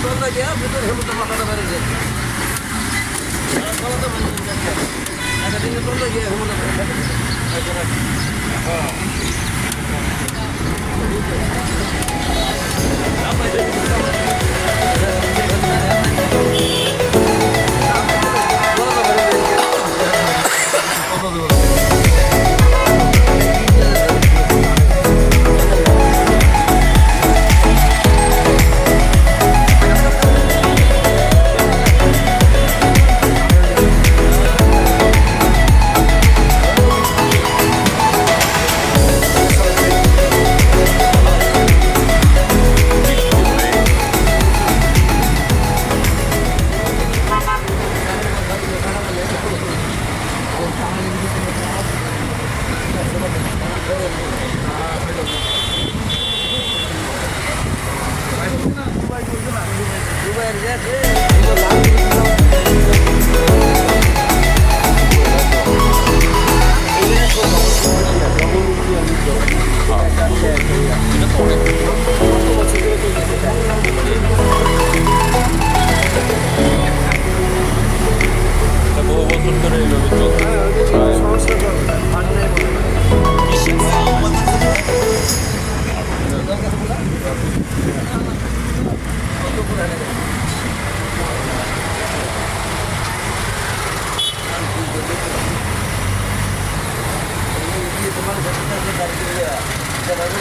জল লাগে ভিতরে হলুদ মাথাটা বেড়ে যায় একটা দিনে জল লাগে হলুদ হ্যাঁ Where is yeah. আমি